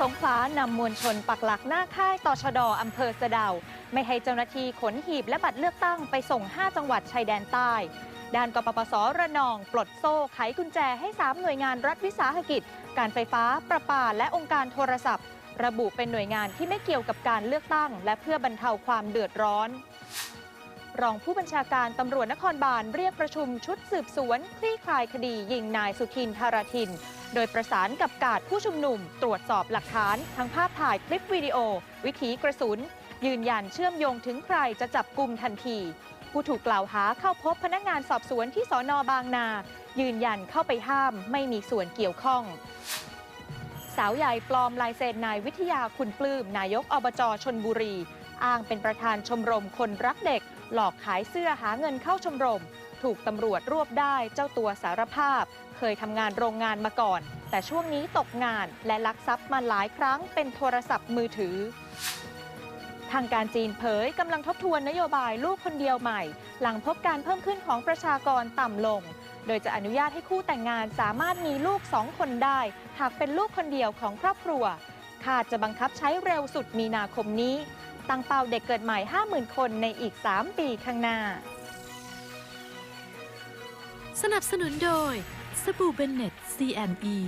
สงขลานำมวลชนปักหลักหน้าค่ายตชดอำเภอสะดาไม่ให้เจ้าหน้าที่ขนหีบและบัตรเลือกตั้งไปส่ง 5 จังหวัดชายแดนใต้ด้านกปปสระนอง ปลดโซ่ไขกุญแจให้ 3 หน่วยงานรัฐวิสาหกิจ การไฟฟ้า ประปา และองค์การโทรศัพท์ ระบุเป็นหน่วยงานที่ไม่เกี่ยวกับการเลือกตั้ง และเพื่อบรรเทาความเดือดร้อน รองผู้บัญชาการตำรวจนครบาลเรียกประชุมชุดสืบสวน คลี่คลายคดียิงนายสุทินทาราทิน โดยประสานกับกาดผู้ชุมนุม ตรวจสอบหลักฐาน ทั้งภาพถ่ายคลิปวิดีโอ วิถีกระสุน ยืนยันเชื่อมโยงถึงใครจะจับกลุ่มทันที ผู้ถูกกล่าวหาเข้าพบพนักงานสอบสวนที่สอนอบางนา ยืนยันเข้าไปห้ามไม่มีส่วนเกี่ยวข้องสาวใหญ่ปลอมลายเซ็นนายวิทยาคุณปลื้มนายกอบจชนบุรี อ้างเป็นประธานชมรมคนรักเด็ก หลอกขายเสื้อหาเงินเข้าชมรม ถูกตำรวจรวบได้เจ้าตัวสารภาพ เคยทำงานโรงงานมาก่อน แต่ช่วงนี้ตกงานและลักทรัพย์มาหลายครั้งเป็นโทรศัพท์มือถือ ทางการจีนเผยกำลังทบทวนนโยบายลูกคนเดียวใหม่ หลังพบการเพิ่มขึ้นของประชากรต่ำลง โดยจะอนุญาตให้คู่แต่งงานสามารถมีลูกสองคนได้ หากเป็นลูกคนเดียวของครอบครัวคาดจะบังคับใช้เร็วสุดมีนาคมนี้ ตั้งเป้าเด็กเกิดใหม่ 50,000 คนในอีก 3 ปีข้างหน้า สนับสนุนโดยสบู่เบนเน็ต CNE